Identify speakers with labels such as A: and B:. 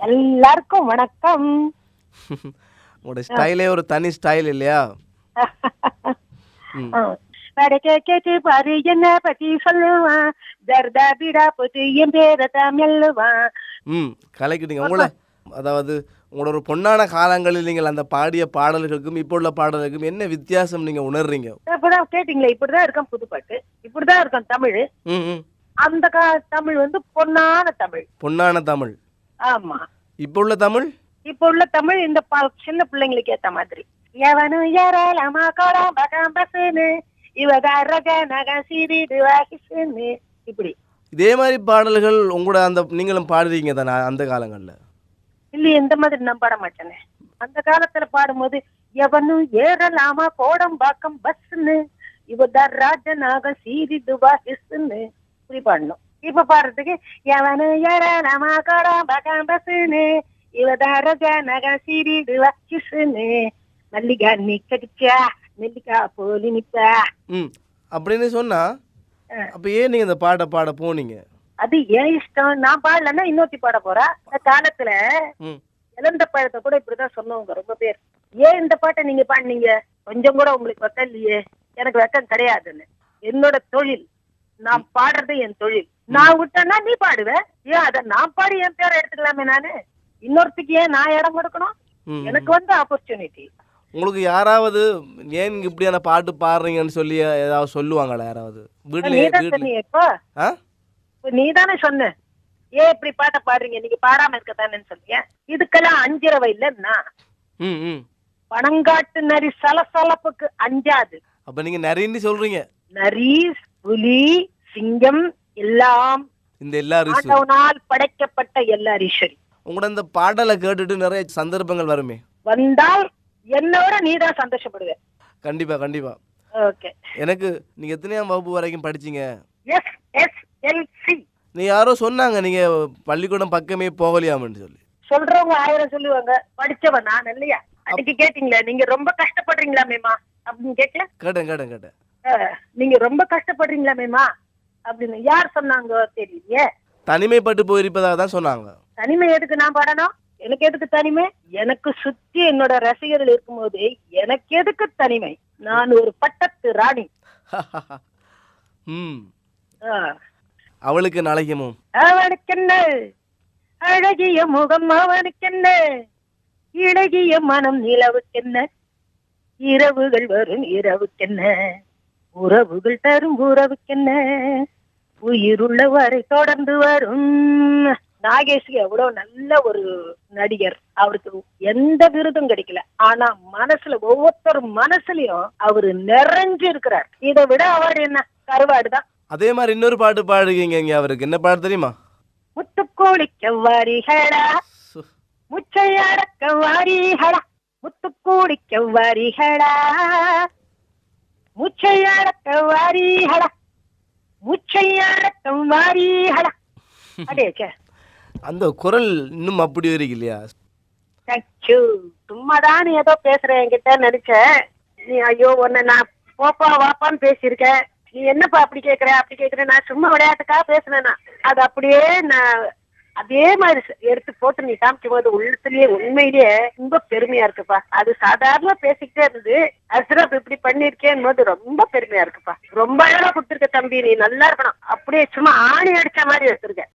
A: எல்லாருக்கும் வணக்கம்.
B: உங்களோட ஸ்டைலே ஒரு தனி ஸ்டைல் இல்லையா? ம்.
A: படைக்க கேட்டு பாரு என்ன பத்தி சொல்லுவான் தர்தா பிடா போட்டு என் பேரை
B: ம் கலைக்கிட்டீங்க உங்களை அதாவது உங்களோட ஒரு பொன்னான காலங்களில் நீங்கள் அந்த பாடிய பாடல்களுக்கும் இப்போ உள்ள பாடல்களுக்கும் என்ன வித்தியாசம் நீங்க உணர்றீங்க?
A: இப்பதான் கேட்டீங்களே இப்படிதான் இருக்கும் புதுப்பாட்டு. இப்படிதான் இருக்கும் தமிழ். அந்த தமிழ் வந்து பொன்னான தமிழ்.
B: பொன்னான தமிழ்.
A: ஆமா.
B: இப்போ உள்ள தமிழ்?
A: இப்ப உள்ள தமிழ் இந்த ப- சின்ன பிள்ளைங்களுக்கு ஏத்த மாதிரி. எவனு ஏறலாமா கோடம் பகம் பசுன்னு இவகாரக நக சிறிது வாகிசுன்னு இப்படி.
B: இதே மாதிரி பாடல்கள் உங்களோட அந்த நீங்களும் பாடுறீங்க தானே அந்த காலங்களில்?
A: இல்ல இந்த மாதிரி நான் பாட மாட்டேனே. அந்த காலத்துல பாடும்போது எவனும் ஏறலாமா கோடம் பாக்கம் பஸ்ன்னு இவ ராஜனாக சீரிது வாகிசுன்னு இப்படி பாடணும். இப்ப பாடுறதுக்கு எவனு ஏறலாமா கோடம் பாக்கம் பஸ்ன்னு இவ ராஜனாக சீரிது வாகிசுன்னு மல்லிகா நீ கடிச்சா நெல்லிக்கா போலி நிப்பா.
B: ம் அப்படின்னு சொன்னா. அப்ப ஏன் நீங்க இந்த பாட்டை பாட போனீங்க?
A: அது ஏன் இஷ்டம்? நான் பாடலன்னா இன்னொருத்தி பாட போறா. அந்த காலத்துல இழந்த பழத்தை கூட இப்படிதான் சொன்னவங்க ரொம்ப பேர். ஏன் இந்த பாட்டை நீங்க பாடினீங்க? கொஞ்சம் கூட உங்களுக்கு வெக்கம் இல்லையே. எனக்கு வெக்கம் கிடையாதுன்னு. என்னோட தொழில் நான் பாடுறது என் தொழில். நான் விட்டேன்னா நீ பாடுவ? ஏன் அத நான் பாடி என் பேரை எடுத்துக்கலாமே நானு? இன்னொருத்துக்கு ஏன் நான் இடம் கொடுக்கணும்? எனக்கு வந்து ஆப்பர்ச்சுனிட்டி
B: உங்களுக்கு யாராவது ஏன் இப்படியான பாட்டு பாடுறீங்கன்னு சொல்லி ஏதாவது சொல்லுவாங்களா யாராவது? ஆ?
A: இப்ப நீதானே சொன்ன. ஏன் இப்படி பாட்டை பாடுறீங்க? நீங்க பாடாம இருக்கத்தானேன்னு சொன்னீங்க இதுக்கெல்லாம் அஞ்சிரவை இல்லைன்னா பனங்காட்டு நரி சலசலப்புக்கு அஞ்சாது.
B: அப்ப நீங்க நிறைய சொல்றீங்க.
A: நரி புலி சிங்கம் எல்லாம்
B: இந்த எல்லா ரிசு
A: ஆண்டவனால் படைக்கப்பட்ட எல்லா ஈஸ்வரி
B: உங்களோட இந்த பாடலை கேட்டுட்டு நிறைய சந்தர்ப்பங்கள் வருமே.
A: வந்தால் என்னோட நீதான் சந்தோஷப்படுவ.
B: கண்டிப்பா கண்டிப்பா.
A: ஓகே.
B: எனக்கு நீங்க எத்தனையாம் வகுப்பு வரைக்கும் படிச்சீங்க?
A: S S L C.
B: நீ யாரோ சொன்னாங்க நீங்க பள்ளிக்கூடம் பக்கமே போகலையாமன்னு சொல்லி.
A: சொல்றவங்க ஆயிரம் சொல்லுவாங்க. படிச்சவன் நான் இல்லையா அன்னைக்கு கேட்டீங்களே நீங்க ரொம்ப கஷ்டப்படுறீங்களா மேமா அப்படின்னு கேட்கல?
B: கேட்டேன் கேட்டேன் கேட்டேன்.
A: நீங்க ரொம்ப கஷ்டப்படுறீங்களா மேமா அப்படின்னு யார் சொன்னாங்க தெரியலையே.
B: தனிமைப்பட்டு போயிருப்பதாக தான் சொன்னாங்க.
A: தனிமை எதுக்கு நான் பாடணும்? எனக்கு எதுக்கு தனிமை? எனக்கு சுத்தி என்னோட ரசிகர்கள் இருக்கும்போது எனக்கு எதுக்கு தனிமை? நான் ஒரு பட்டத்து ராணி.
B: ம். அவளுக்கு நாளைக்குமோ
A: அவனுக்கென்ன அழகிய முகம் அவனுக்கென்ன இழகிய மனம் நிலவுக்கென்ன இரவுகள் வரும் இரவுக்கென்ன உறவுகள் தரும் உறவுக்கென்ன உயிருள்ள வரை தொடர்ந்து வரும். நாகேஷ் எவ்வளவு நல்ல ஒரு நடிகர். அவருக்கு எந்த விருதும் கிடைக்கல. ஆனா மனசுல ஒவ்வொருத்தர் மனசுலயும் அவரு நிறைஞ்சு இருக்கிறார் இதை விட அவர் என்ன? கருவாடுதான்
B: அதே மாதிரி இன்னொரு பாட்டு பாடுவீங்க இங்க அவருக்கு. என்ன பாட்டு தெரியுமா?
A: முத்துக்கோழிக்க வாரிகளா
B: சு.
A: முச்சையடக்க வாரிகளா முத்துக்கூடிக்க வாரிகளா முச்சையடக்க முச்சையடக்க வாரிகளா சே
B: அந்த குரல் இன்னும் அப்படி இருக்கு இல்லையா
A: சும்மாதான் நீ ஏதோ பேசுற என்கிட்ட நினைச்சேன் நீ ஐயோ உன்னை நான் போப்பா வாப்பான்னு பேசியிருக்கேன். நீ என்னப்பா அப்படி கேக்குற? அப்படி கேக்குற நான் சும்மா விளையாட்டுக்காக பேசுனேன்னா அது அப்படியே நான் அதே மாதிரி எடுத்து போட்டு நீ காமிக்கும் போது உள்ளத்துலயே உண்மையிலேயே ரொம்ப பெருமையா இருக்குப்பா. அது சாதாரண பேசிக்கிட்டே இருந்து அஸ்ரப் இப்படி பண்ணிருக்கேன் போது ரொம்ப பெருமையா இருக்குப்பா. ரொம்ப அழகா கொடுத்துருக்க தம்பி நீ நல்லா இருக்கணும். அப்படியே சும்மா ஆணி அடிச்ச மாதிரி எடுத்திருக்க.